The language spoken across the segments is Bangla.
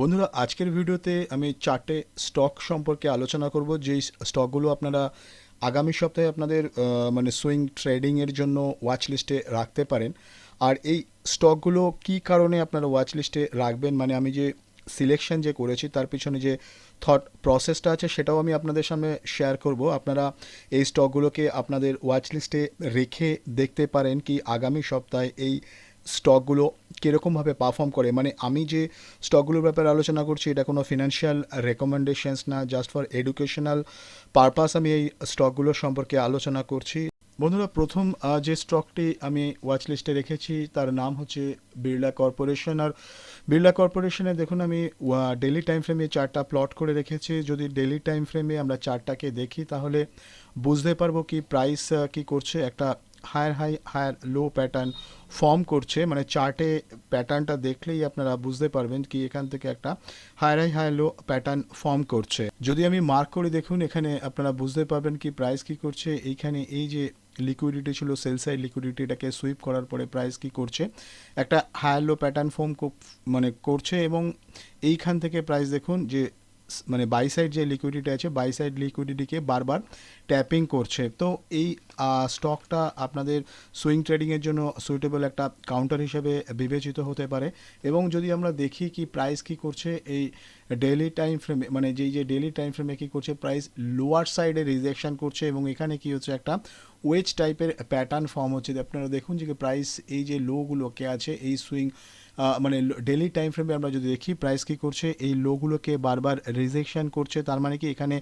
বন্ধুরা, আজকের ভিডিওতে আমি চারটে স্টক সম্পর্কে আলোচনা করব। যেই স্টকগুলো আপনারা আগামী সপ্তাহে আপনাদের মানে সুইং ট্রেডিংয়ের জন্য ওয়াচ লিস্টে রাখতে পারেন। আর এই স্টকগুলো কি কারণে আপনারা ওয়াচ লিস্টে রাখবেন? মানে আমি যে সিলেকশন যে করেছি, তার পিছনে যে থট প্রসেসটা আছে, সেটাও আমি আপনাদের সামনে শেয়ার করব। আপনারা এই স্টকগুলোকে আপনাদের ওয়াচ লিস্টে রেখে দেখতে পারেন কি আগামী সপ্তাহে এই স্টকগুলো কীরকমভাবে পারফর্ম করে? মানে আমি যে স্টকগুলোর ব্যাপারে আলোচনা করছি, এটা কোনো ফিনান্সিয়াল রেকমেন্ডেশনস না জাস্ট ফর এডুকেশনাল পারপাস আমি এই স্টকগুলো সম্পর্কে আলোচনা করছি। বন্ধুরা, প্রথম যে স্টকটি আমি ওয়াচ লিস্টে রেখেছি, তার নাম হচ্ছে বিড়লা কর্পোরেশন আর বিড়লা কর্পোরেশনে দেখুন, আমি ডেলি টাইম ফ্রেমে চারটা প্লট করে রেখেছি। যদি ডেলি টাইম ফ্রেমে আমরা চারটাকে দেখি, তাহলে বুঝতে পারব কি প্রাইস কি করছে একটা higher high higher low pattern form করছে। মানে চার্টে প্যাটার্নটা দেখলেই আপনারা বুঝতে পারবেন কি এখান থেকে একটা higher high higher low pattern form করছে। যদি আমি মার্ক করে দেখুন, এখানে আপনারা বুঝতে পারবেন কি প্রাইস কি করছে। এইখানে এই যে লিকুইডিটি ছিল সেল সাইড লিকুইডিটিটাকে সুইপ করার পরে প্রাইস কি করছে? একটা হায়ার লো প্যাটার্ন ফর্ম মানে করছে এবং এইখান থেকে প্রাইস দেখুন যে মানে বাই সাইড যে লিকুইডিটি আছে, বাই সাইড লিকুইডিটিকে বারবার ট্যাপিং করছে। তো এই স্টকটা আপনাদের সুইং ট্রেডিংয়ের জন্য সুইটেবল একটা কাউন্টার হিসেবে বিবেচিত হতে পারে। এবং যদি আমরা দেখি কি প্রাইস কি করছে, এই ডেইলি টাইম ফ্রেমে মানে যেই যে ডেইলি টাইম ফ্রেমে কী করছে প্রাইস লোয়ার সাইডে রিজেকশন করছে এবং এখানে কি হচ্ছে একটা ওয়েজ টাইপের প্যাটার্ন ফর্ম হচ্ছে। আপনারা দেখুন যে প্রাইস এই যে লোগুলোকে আছে, এই সুইং মানে ডেলি টাইম ফ্রেমে আমরা যদি দেখি প্রাইস কি করছে, এই লোগুলোকে বারবার রিজেকশন করছে, তার মানে কি এখানে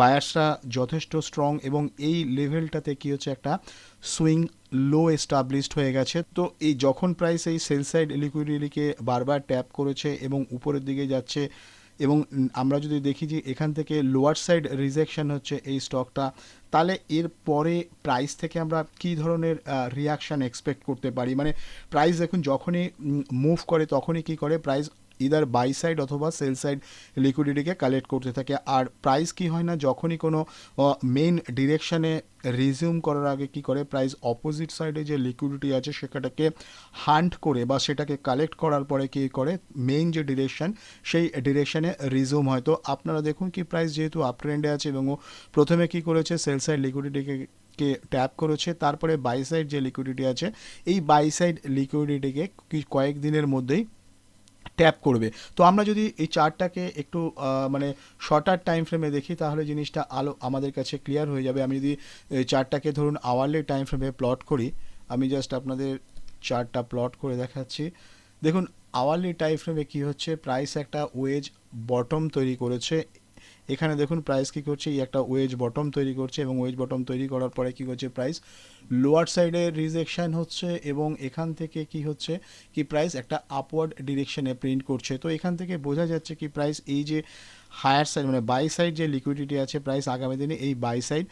বায়ার্সরা যথেষ্ট স্ট্রং এবং এই লেভেলটাতে কি হচ্ছে একটা সুইং লো এস্টাবলিশড হয়ে গেছে। তো এই যখন প্রাইস এই সেল সাইড লিকুইডিটিকে বারবার ট্যাপ করেছে এবং উপরের দিকে যাচ্ছে এবং আমরা যদি দেখি যে এখান থেকে লোয়ার সাইড রিজেকশন হচ্ছে এই স্টকটা তাহলে এর পরে প্রাইস থেকে আমরা কি ধরনের রিয়াকশান এক্সপেক্ট করতে পারি? মানে প্রাইস এখন যখনই মুভ করে তখনই কি করে? প্রাইস ইদার বাই সাইড অথবা সেল সাইড লিকুইডিটিকে কালেক্ট করতে থাকে। আর প্রাইস কি হয় না, যখনই কোনো মেইন ডিরেকশানে রিজিউম করার আগে কি করে প্রাইস অপোজিট সাইডে যে লিকুইডিটি আছে, সেটাকে হান্ট করে বা সেটাকে কালেক্ট করার পরে কি করে মেইন যে ডিরেকশন সেই ডিরেকশানে রিজিউম হয়। তো আপনারা দেখুন কি প্রাইস যেহেতু আপ ট্রেন্ডে আছে এবং প্রথমে কি করেছে সেল সাইড লিকুইডিটিকে কে ট্যাপ করেছে, তারপরে বাই সাইড যে লিকুইডিটি আছে, এই বাই সাইড লিকুইডিটিকে কয়েক দিনের মধ্যেই ট্যাপ করবে। তো আমরা যদি এই চার্টটাকে একটু মানে শর্টার টাইম ফ্রেমে দেখি, তাহলে জিনিসটা আলো, আমাদের কাছে ক্লিয়ার হয়ে যাবে। আমি যদি এই চার্টটাকে ধরুন আওয়ারলি টাইম ফ্রেমে প্লট করি, আমি জাস্ট আপনাদের চার্টটা প্লট করে দেখাচ্ছি। দেখুন আওয়ারলি টাইম ফ্রেমে কী হচ্ছে? প্রাইস একটা ওয়েজ বটম তৈরি করেছে এখানে দেখুন প্রাইস কি করছে, এই একটা ওয়েজ বটম তৈরি করছে এবং ওয়েজ বটম তৈরি করার পরে কি করছে প্রাইস লোয়ার সাইডে রিজেকশন হচ্ছে এবং এখান থেকে কি হচ্ছে, কি প্রাইস একটা আপওয়ার্ড ডিরেকশনে প্রিন্ট করছে। তো এখান থেকে বোঝা যাচ্ছে কি প্রাইস এই যে হায়ার সাইড মানে বাই সাইড যে লিকুইডিটি আছে প্রাইস আগামী দিনে এই বাই সাইড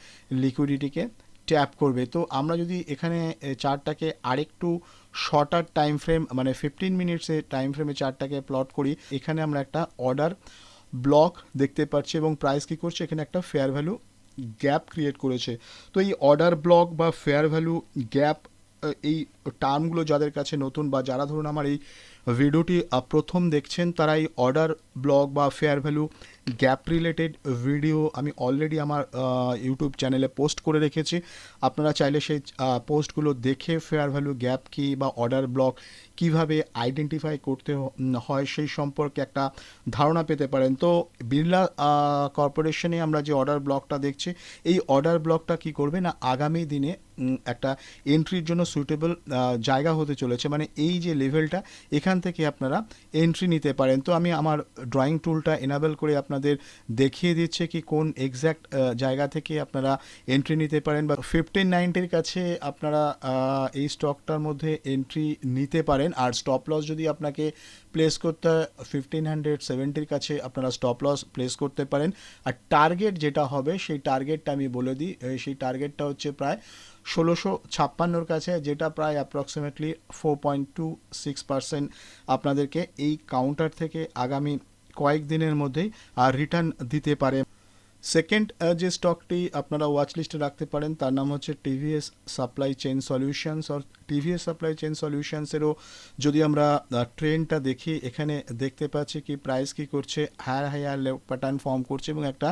লিকুইডিটিকে ট্যাপ করবে। তো আমরা যদি এখানে চারটাকে আরেকটু শর্টার টাইম ফ্রেম মানে ফিফটিন মিনিটসের টাইম ফ্রেমে চারটাকে প্লট করি, এখানে আমরা একটা অর্ডার ব্লক দেখতে পাচ্ছি এবং প্রাইস কী করছে? এখানে একটা ফেয়ার ভ্যালু গ্যাপ ক্রিয়েট করেছে। তো এই অর্ডার ব্লক বা ফেয়ার ভ্যালু গ্যাপ এই টার্মগুলো যাদের কাছে নতুন বা যারা ধরুন আমার এই ভিডিওটি প্রথম দেখছেন তারা এই অর্ডার, ব্লগ বা fair value gap related video আমি অলরেডি আমার ইউটিউব চ্যানেলে পোস্ট করে রেখেছি। আপনারা চাইলে সেই পোস্টগুলো দেখে ফেয়ার ভ্যালু গ্যাপ কী বা অর্ডার ব্লক কীভাবে আইডেন্টিফাই করতে হয় সেই সম্পর্কে একটা ধারণা পেতে পারেন। তো বিড়লা কর্পোরেশনে আমরা যে অর্ডার ব্লকটা দেখছি, এই অর্ডার ব্লকটা কি করবে না আগামী দিনে একটা এন্ট্রির জন্য সুইটেবল জায়গা হতে চলেছে। মানে এই যে লেভেলটা এখান থেকে আপনারা এন্ট্রি নিতে পারেন। তো আমি আমার ড্রয়িং টুলটা এনাবেল করে আপনাদের দেখিয়ে দিচ্ছে কি কোন এক্স্যাক্ট জায়গা থেকে আপনারা এন্ট্রি নিতে পারেন বা ফিফটিন নাইনটির কাছে আপনারা এই স্টকটার মধ্যে এন্ট্রি নিতে পারেন। আর স্টপ লস যদি আপনাকে প্লেস করতে ফিফটিন হান্ড্রেড সেভেন্টির কাছে আপনারা স্টপ লস প্লেস করতে পারেন। আর টার্গেট যেটা হবে, সেই টার্গেটটা আমি বলে দিই। সেই টার্গেটটা হচ্ছে প্রায় ষোলোশো ছাপ্পান্নর কাছে, যেটা প্রায় approximately four point two six percent আপনাদেরকে এই কাউন্টার থেকে আগামী কয়েক দিনের মধ্যেই রিটার্ন দিতে পারে। সেকেন্ড যে স্টকটি আপনারা ওয়াচ লিস্টে রাখতে পারেন, তার নাম হচ্ছে টিভিএস সাপ্লাই চেন সলিউশনস আর টিভিএস সাপ্লাই চেন সলিউশনসেরও যদি আমরা ট্রেনটা দেখি, এখানে দেখতে পাচ্ছি কি প্রাইস কি করছে হায়ার হায়ার প্যাটার্ন ফর্ম করছে এবং একটা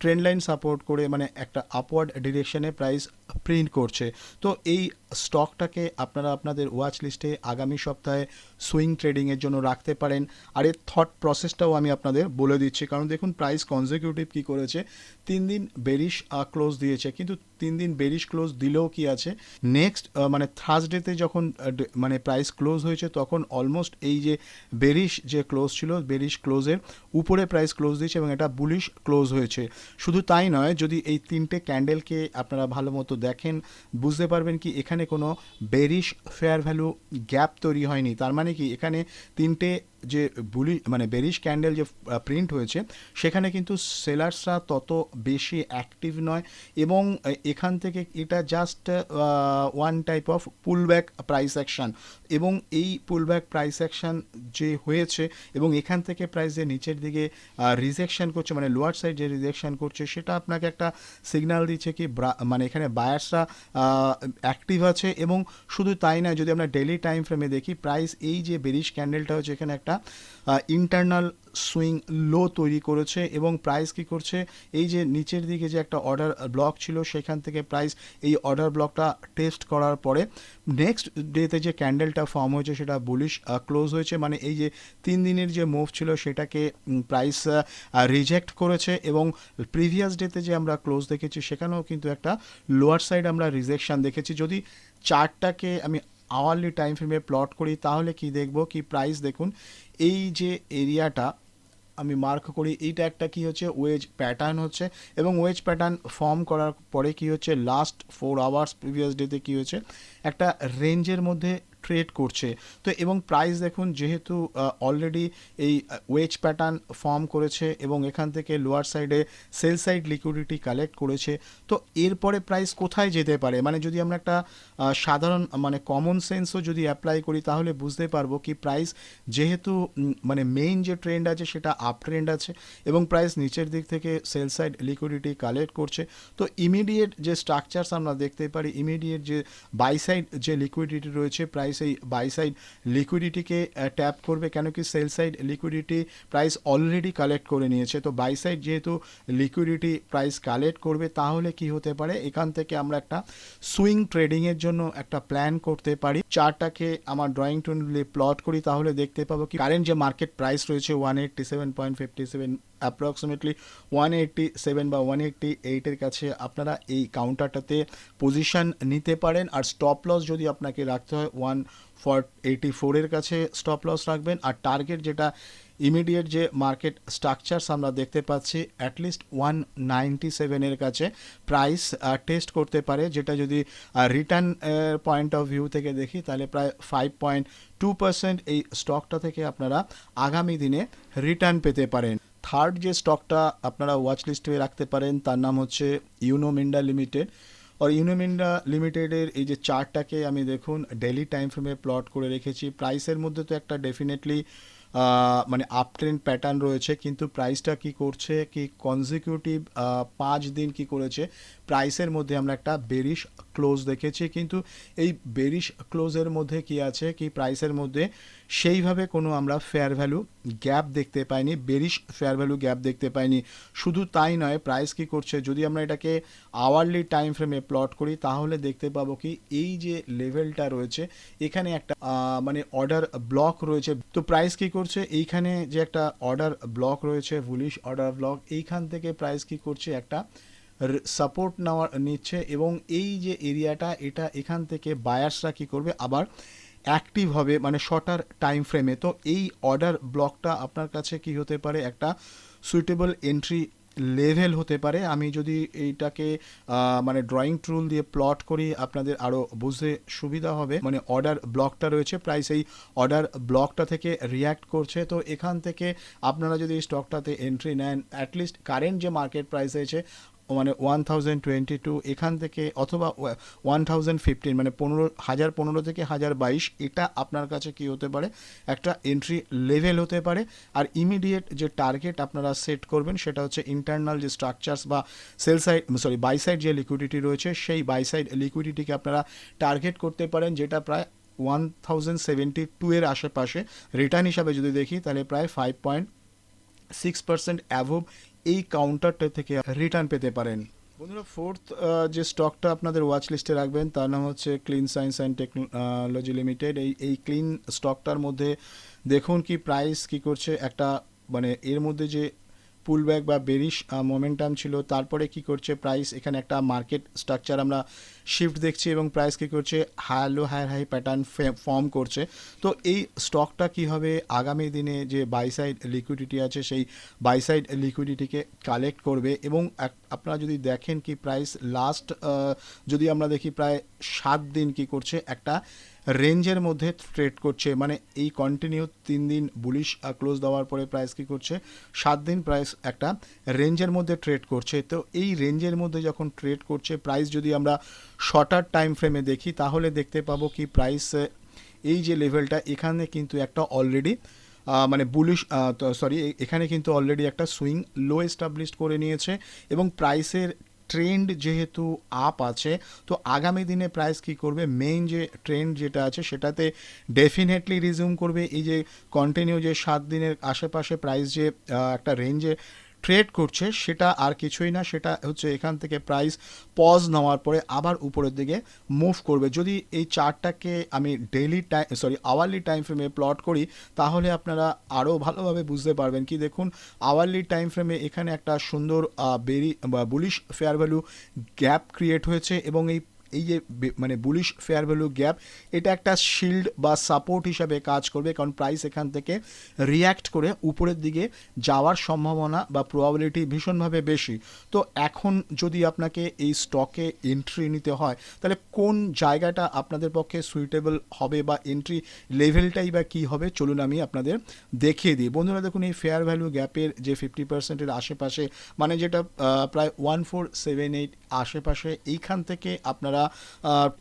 ট্রেন লাইন সাপোর্ট করে মানে একটা আপওয়ার্ড ডিরেকশনে প্রাইস প্রিন্ট করছে। তো এই স্টকটাকে আপনারা আপনাদের ওয়াচ লিস্টে আগামী সপ্তাহে সুইং ট্রেডিংয়ের জন্য রাখতে পারেন। আর এর থট প্রসেসটাও আমি আপনাদের বলে দিচ্ছি। কারণ দেখুন প্রাইস কনজিকিউটিভ কি করেছে? তিন দিন বেরিশ ক্লোজ দিয়েছে। কিন্তু তিন দিন বেরিশ ক্লোজ দিলেও কি আছে? নেক্সট মানে থার্সডেতে যখন মানে প্রাইস ক্লোজ হয়েছে, তখন অলমোস্ট এই যে বেরিশ যে ক্লোজ ছিল বেরিশ ক্লোজের উপরে প্রাইস ক্লোজ দিয়েছে এবং এটা বুলিশ ক্লোজ হয়েছে। শুধু তাই নয়, যদি এই তিনটে ক্যান্ডেলকে আপনারা ভালো মতো দেখেন, বুঝতে পারবেন কি এখানে কোনো বেরিশ ফেয়ার ভ্যালু গ্যাপ তৈরি হয়নি। তার মানে কি এখানে তিনটে যে বুলি মানে বেরিশ ক্যান্ডেল যে প্রিন্ট হয়েছে, সেখানে কিন্তু সেলার্সরা তত বেশি অ্যাক্টিভ নয় এবং এখান থেকে এটা just one type of pullback price action এবং এই পুলব্যাক প্রাইস অ্যাকশন যে হয়েছে এবং এখান থেকে প্রাইস যে নিচের দিকে রিজেকশন করছে মানে লোয়ার সাইড যে রিজেকশন করছে, সেটা আপনাকে একটা সিগন্যাল দিচ্ছে কি মানে এখানে বায়ার্সরা অ্যাক্টিভ আছে এবং শুধু তাই না যদি আমরা ডেলি টাইম ফ্রেমে দেখি প্রাইস এই যে বেরিশ ক্যান্ডেলটা হচ্ছে এখানে একটা ইন্টারনাল সুইং লো তৈরি করেছে এবং প্রাইস কি করছে? এই যে নিচের দিকে যে একটা অর্ডার ব্লক ছিল, সেখান থেকে প্রাইস এই অর্ডার ব্লকটা টেস্ট করার পরে নেক্সট ডেতে যে ক্যান্ডেলটা ফর্ম হয়েছে, সেটা বুলিশ ক্লোজ হয়েছে। মানে এই যে তিন দিনের যে মুভ ছিল, সেটাকে প্রাইস রিজেক্ট করেছে এবং প্রিভিয়াস ডেতে যে আমরা ক্লোজ দেখেছি, সেখানেও কিন্তু একটা লোয়ার সাইড আমরা রিজেকশন দেখেছি। যদি চার্টটাকে আমি আওয়ারলি টাইম ফ্রেমে প্লট করি, তাহলে কি দেখব? কি প্রাইস দেখুন, এই যে এরিয়াটা আমি মার্ক করি, এইটা একটা কি হচ্ছে? ওয়েজ প্যাটার্ন হচ্ছে এবং ওয়েজ প্যাটার্ন ফর্ম করার পরে কি হচ্ছে? লাস্ট ফোর আওয়ার্স প্রিভিয়াস ডেতে কি হচ্ছে? একটা রেঞ্জের মধ্যে ট্রেড করছে। তো এবং প্রাইস দেখুন, যেহেতু অলরেডি এই ওয়েজ প্যাটার্ন ফর্ম করেছে এবং এখান থেকে লোয়ার সাইডে সেল সাইড লিকুইডিটি কালেক্ট করেছে, তো এরপরে প্রাইস কোথায় যেতে পারে? মানে যদি আমরা একটা সাধারণ মানে কমন সেন্সও যদি অ্যাপ্লাই করি, তাহলে বুঝতে পারব কি প্রাইস যেহেতু মানে মেইন যে ট্রেন্ড আছে, সেটা আপ ট্রেন্ড আছে এবং প্রাইস নিচের দিক থেকে সেল সাইড লিকুইডিটি কালেক্ট করছে। তো ইমিডিয়েট যে স্ট্রাকচারস আমরা দেখতে পারি ইমিডিয়েট যে বাই সাইড যে লিকুইডিটি রয়েছে প্রাইস এই বাই সাইড লিকুইডিটিকে ট্যাপ করবে কেন কি sell side liquidity price already collect করে নিয়েছে। তো বাই সাইড যেহেতু লিকুইডিটি প্রাইস কালেক্ট করবে, তাহলে কি হতে পারে? এখান থেকে আমরা একটা সুইং ট্রেডিংয়ের জন্য একটা প্ল্যান করতে পারি। চারটাকে আমার ড্রয়িং টুলে প্লট করি, তাহলে দেখতে পাবো কি কারেন্ট যে মার্কেট প্রাইস রয়েছে one eighty seven point fifty seven approximately one eighty seven বা ওয়ান এইটটি এইটের কাছে আপনারা এই কাউন্টারটাতে পজিশন নিতে পারেন। আর স্টপ লস যদি আপনাকে রাখতে হয় ওয়ান ফর এইটি ফোরের কাছে স্টপ লস রাখবেন। আর টার্গেট যেটা ইমিডিয়েট যে মার্কেট স্ট্রাকচারস আমরা দেখতে পাচ্ছি অ্যাটলিস্ট ওয়ান নাইনটি সেভেনের কাছে প্রাইস টেস্ট করতে পারে। যেটা যদি রিটার্ন পয়েন্ট অফ ভিউ থেকে দেখি, তাহলে প্রায় ফাইভ পয়েন্ট টু পার্সেন্ট এই স্টকটা থেকে আপনারা আগামী দিনে রিটার্ন পেতে পারেন। থার্ড যে স্টকটা আপনারা ওয়াচ লিস্ট হয়ে রাখতে পারেন, তার নাম হচ্ছে ইউনো মিন্ডা লিমিটেড আর ইউনোমিন্ডা লিমিটেডের এই যে চার্টটাকে আমি দেখুন ডেলি টাইম ফ্রেমে প্লট করে রেখেছি। প্রাইসের মধ্যে তো একটা ডেফিনেটলি মানে আপ ট্রেন্ড প্যাটার্ন রয়েছে, কিন্তু প্রাইসটা কি করছে, কি কনজিকিউটিভ পাঁচ দিন কি করেছে প্রাইসের মধ্যে আমরা একটা বেরিশ ক্লোজ দেখেছি, কিন্তু এই বেরিশ ক্লোজের মধ্যে কি আছে, কি প্রাইসের মধ্যে, সেইভাবে কোনো আমরা ফেয়ার ভ্যালু গ্যাপ দেখতে পাইনি বেরিশ ফেয়ার ভ্যালু গ্যাপ দেখতে পাইনি। শুধু তাই নয় প্রাইস কি করছে, যদি আমরা এটাকে আওয়ারলি টাইম ফ্রেমে প্লট করি, তাহলে দেখতে পাবো কি এই যে লেভেলটা রয়েছে, এখানে একটা মানে অর্ডার ব্লক রয়েছে। তো প্রাইস কি করছে, এইখানে যে একটা অর্ডার ব্লক রয়েছে বুলিশ অর্ডার ব্লক এইখান থেকে প্রাইস কি করছে একটা সাপোর্ট নেওয়ার, নিচ্ছে এবং এই যে এরিয়াটা, এটা এখান থেকে বায়ার্সরা কি করবে? আবার অ্যাক্টিভ হবে মানে শর্টার টাইম ফ্রেমে তো এই অর্ডার ব্লকটা আপনার কাছে কি হতে পারে? একটা সুইটেবল এন্ট্রি লেভেল হতে পারে। আমি যদি এইটাকে মানে ড্রয়িং টুল দিয়ে প্লট করি, আপনাদের আরও বুঝতে সুবিধা হবে। মানে অর্ডার ব্লকটা রয়েছে প্রায় সেই অর্ডার ব্লকটা থেকে রিয়্যাক্ট করছে। তো এখান থেকে আপনারা যদি স্টকটাতে এন্ট্রি নেন অ্যাটলিস্ট কারেন্ট যে মার্কেট প্রাইস হয়েছে মানে ওয়ান থাউজেন্ড টোয়েন্টি টু এখান থেকে অথবা ওয়ান থাউজেন্ড ফিফটিন মানে পনেরো, হাজার পনেরো থেকে হাজার বাইশ, এটা আপনার কাছে কি হতে পারে? একটা এন্ট্রি লেভেল হতে পারে। আর ইমিডিয়েট যে টার্গেট আপনারা সেট করবেন, সেটা হচ্ছে ইন্টারনাল যে স্ট্রাকচার্স বা sell side sorry buy side যে লিকুইডিটি রয়েছে, সেই বাই সাইড লিকুইডিটিকে আপনারা টার্গেট করতে পারেন, যেটা প্রায় ওয়ান থাউজেন্ড সেভেন্টি টু এর আশেপাশে। রিটার্ন হিসাবে যদি দেখি, তাহলে প্রায় five point six percent above এই কাউন্টারটা থেকে রিটার্ন পেতে পারেন। বন্ধুরা ফোর্থ যে স্টকটা আপনাদের ওয়াচ লিস্টে রাখবেন, তার নাম হচ্ছে clean science and technology limited এই এই ক্লিন স্টকটার মধ্যে দেখুন কি প্রাইস কি করছে। একটা মানে এর মধ্যে যে পুলব্যাক বা বেরিশ মোমেন্টাম ছিল। তারপরে কি করছে? প্রাইস এখানে একটা মার্কেট স্ট্রাকচার আমরা শিফট দেখছি এবং প্রাইস কি করছে? Higher higher high pattern form করছে। তো এই স্টকটা কি হবে? আগামী দিনে যে বাই সাইড লিকুইডিটি আছে, সেই বাই সাইড লিকুইডিটিকে কালেক্ট করবে এবং আপনারা যদি দেখেন কি প্রাইস লাস্ট যদি আমরা দেখি, প্রায় সাত দিন কি করছে? একটা রেঞ্জের মধ্যে ট্রেড করছে মানে এই কন্টিনিউ তিন দিন বুলিশ ক্লোজ দেওয়ার পরে প্রাইস কী করছে? সাত দিন প্রাইস একটা রেঞ্জের মধ্যে ট্রেড করছে। তো এই রেঞ্জের মধ্যে যখন ট্রেড করছে প্রাইস যদি আমরা শর্টার টাইম ফ্রেমে দেখি, তাহলে দেখতে পাবো কি প্রাইস এই যে লেভেলটা এখানে কিন্তু একটা অলরেডি মানে বুলিশ সরি এখানে কিন্তু অলরেডি একটা সুইং লো এস্টাবলিশ করে নিয়েছে এবং প্রাইসের ট্রেন্ড যেহেতু আপ আছে, তো আগামী দিনে প্রাইস কি করবে? মেইন যে ট্রেন্ড যেটা আছে, সেটাতে ডেফিনেটলি রিজিউম করবে। এই যে কন্টিনিউ যে সাত দিনের আশেপাশে প্রাইস যে একটা রেঞ্জে ট্রেড করছে, সেটা আর কিছুই না, সেটা হচ্ছে এখান থেকে প্রাইস পজ নেওয়ার পরে আবার উপরের দিকে মুভ করবে। যদি এই চার্টটাকে আমি daily time sorry hourly time ফ্রেমে প্লট করি, তাহলে আপনারা আরও ভালোভাবে বুঝতে পারবেন কি দেখুন আওয়ারলি টাইম ফ্রেমে এখানে একটা সুন্দর very bullish fair value gap create হয়েছে এবং এই এই যে মানে বুলিশ ফেয়ার ভ্যালু গ্যাপ এটা একটা শিল্ড বা সাপোর্ট হিসাবে কাজ করবে, কারণ প্রাইস এখান থেকে রিয়্যাক্ট করে উপরের দিকে যাওয়ার সম্ভাবনা বা প্রবাবিলিটি ভীষণভাবে বেশি। তো এখন যদি আপনাকে এই স্টকে এন্ট্রি নিতে হয়, তাহলে কোন জায়গাটা আপনাদের পক্ষে সুইটেবল হবে বা এন্ট্রি লেভেলটাই বা কী হবে, চলুন আমি আপনাদের দেখিয়ে দিই। বন্ধুরা, দেখুন এই ফেয়ার ভ্যালু গ্যাপের যে ফিফটি পার্সেন্টের আশেপাশে মানে যেটা প্রায় ওয়ান ফোর সেভেন এইট আশেপাশে, এইখান থেকে আপনারা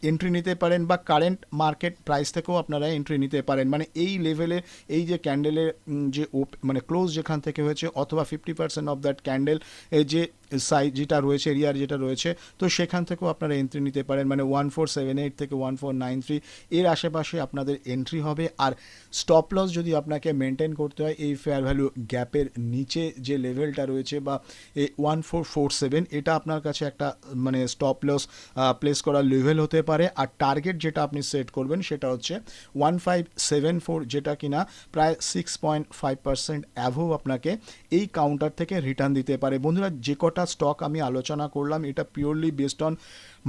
এন্ট্রি নিতে পারেন বা কারেন্ট মার্কেট প্রাইস থেকেও আপনারা এন্ট্রি নিতে পারেন। মানে এই লেভেলে এই যে ক্যান্ডেলের যে মানে ক্লোজ যেখান থেকে হয়েছে, অথবা fifty percent of that candle যে সাইজ যেটা রয়েছে এরিয়ার যেটা রয়েছে, তো সেখান থেকেও আপনারা এন্ট্রি নিতে পারেন। মানে ওয়ান ফোর সেভেন এইট থেকে ওয়ান ফোর নাইন থ্রি এর আশেপাশে আপনাদের এন্ট্রি হবে। আর স্টপ লস যদি আপনাকে মেনটেন করতে হয়, এই ফেয়ার ভ্যালু গ্যাপের নিচে যে লেভেলটা রয়েছে বা এই ওয়ান ফোর ফোর সেভেন এটা আপনার কাছে একটা মানে স্টপ লস প্লেস করার লেভেল হতে পারে। আর টার্গেট যেটা আপনি সেট করবেন, সেটা হচ্ছে ওয়ান ফাইভ সেভেন ফোর যেটা কিনা প্রায় six point five percent above আপনাকে এই কাউন্টার থেকে রিটার্ন দিতে পারে। বন্ধুরা, যে কটা স্টক আমি আলোচনা করলাম, এটা purely based on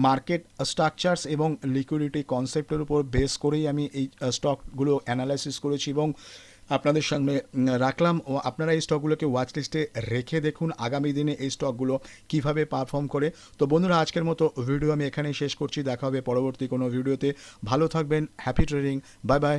market structures এবং লিকুইডিটি কনসেপ্টের উপর বেস করেই আমি এই স্টকগুলো অ্যানালাইসিস করেছি এবং আপনাদের সামনে রাখলাম। ও আপনারা এই স্টকগুলোকে ওয়াচ লিস্টে রেখে দেখুন, আগামী দিনে এই স্টকগুলো কীভাবে পারফর্ম করে। তো বন্ধুরা, আজকের মতো ভিডিও আমি এখানেই শেষ করছি। দেখা হবে পরবর্তী কোনো ভিডিওতে ভালো থাকবেন হ্যাপি ট্রেডিং বাই বাই